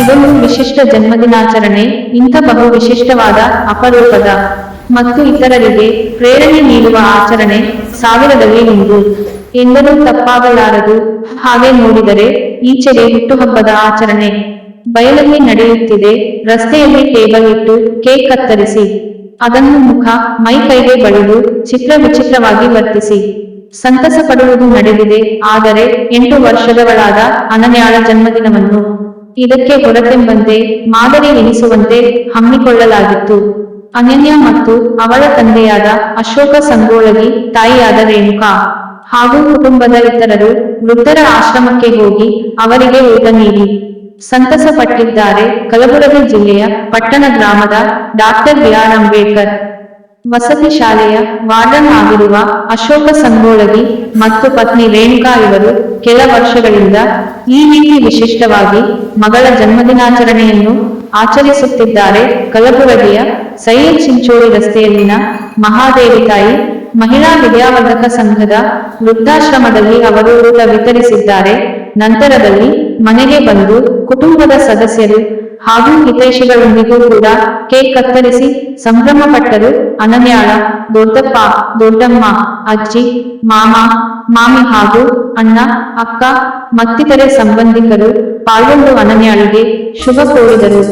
ಇದೊಂದು ವಿಶಿಷ್ಟ ಜನ್ಮದಿನಾಚರಣೆ, ಇಂಥ ಬಹು ವಿಶಿಷ್ಟವಾದ ಅಪರೂಪದ ಮತ್ತು ಇತರರಿಗೆ ಪ್ರೇರಣೆ ನೀಡುವ ಆಚರಣೆ ಸಾವಿರದಲ್ಲಿ ಒಂದು. ಎಂದರೂ ತಪ್ಪಾಗಲಾರದು. ಹಾಗೆ ನೋಡಿದರೆ ಈಚೆಗೆ ಹುಟ್ಟುಹಬ್ಬದ ಆಚರಣೆ. ಬಯಲಲ್ಲಿ ನಡೆಯುತ್ತಿದೆ. ರಸ್ತೆಯಲ್ಲಿ ಟೇಬಲ್ ಇಟ್ಟು ಕೇಕ್ ಕತ್ತರಿಸಿ. ಅದನ್ನು ಮುಖ ಮೈ ಕೈಗೆ ಬಳಿದು ಚಿತ್ರ ವಿಚಿತ್ರವಾಗಿ ವರ್ತಿಸಿ. ಸಂತಸ ಪಡುವುದು ನಡೆದಿದೆ. ಆದರೆ ಎಂಟು ವರ್ಷದವಳಾದ ಅನನ್ಯಾಳ ಜನ್ಮದಿನವನ್ನು ಇದಕ್ಕೆ ಹೊರತೆಂಬಂತೆ ಮಾದರಿ ಎನಿಸುವಂತೆ ಹಮ್ಮಿಕೊಳ್ಳಲಾಗಿತ್ತು. ಅನನ್ಯ ಮತ್ತು ಅವಳ ತಂದೆಯಾದ ಅಶೋಕ ಸಂಗೋಳಗಿ ತಾಯಿಯಾದ ರೇಣುಕಾ ಹಾಗೂ ಕುಟುಂಬದ ಇತರರು ವೃದ್ಧರ ಆಶ್ರಮಕ್ಕೆ ಹೋಗಿ ಅವರಿಗೆ ಊಟ ನೀಡಿ. ಸಂತಸ ಪಟ್ಟಿದ್ದಾರೆ ಕಲಬುರಗಿ ಜಿಲ್ಲೆಯ ಪಟ್ಟಣ ಗ್ರಾಮದ ಡಾಕ್ಟರ್ ಬಿ ಆರ್ ಅಂಬೇಡ್ಕರ್. ವಸತಿ ಶಾಲೆಯ ವಾರ್ಡನ್ ಆಗಿರುವ ಅಶೋಕ ಸಂಗೋಳಗಿ ಮತ್ತು ಪತ್ನಿ ರೇಣುಕಾ ಇವರು ಕೆಲ ವರ್ಷಗಳಿಂದ ಈ ರೀತಿ ವಿಶಿಷ್ಟವಾಗಿ ಮಗಳ ಜನ್ಮದಿನಾಚರಣೆಯನ್ನು ಆಚರಿಸುತ್ತಿದ್ದಾರೆ. ಕಲಬುರಗಿಯ ಸೈಯದ್ ಚಿಂಚೋಳಿ ರಸ್ತೆಯಲ್ಲಿನ ಮಹಾದೇವಿ ತಾಯಿ ಮಹಿಳಾ ವಿದ್ಯಾವರ್ಧಕ ಸಂಘದ ವೃದ್ಧಾಶ್ರಮದಲ್ಲಿ ಅವರು ಊಟ ವಿತರಿಸಿದ್ದಾರೆ. ನಂತರದಲ್ಲಿ ಮನೆಗೆ ಬಂದು ಕುಟುಂಬದ ಸದಸ್ಯರು ಹಾಗೂ ಹಿತೈಷಿಗಳೊಂದಿಗೂ ಕೂಡ ಕೇಕ್ ಕತ್ತರಿಸಿ ಸಂಭ್ರಮ ಪಟ್ಟರು ಅನನ್ಯಾಳ, ದೊಡ್ಡಪ್ಪ, ದೊಡ್ಡಮ್ಮ, ಅಜ್ಜಿ, ಮಾಮ, ಮಾಮಿ ಹಾಗೂ ಅಣ್ಣ, ಅಕ್ಕ, ಮತ್ತಿತರೆ ಸಂಬಂಧಿಕರು ಪಾಲ್ಗೊಂಡು ಅನನ್ಯಾಳಿಗೆ ಶುಭ ಕೋರಿದರು.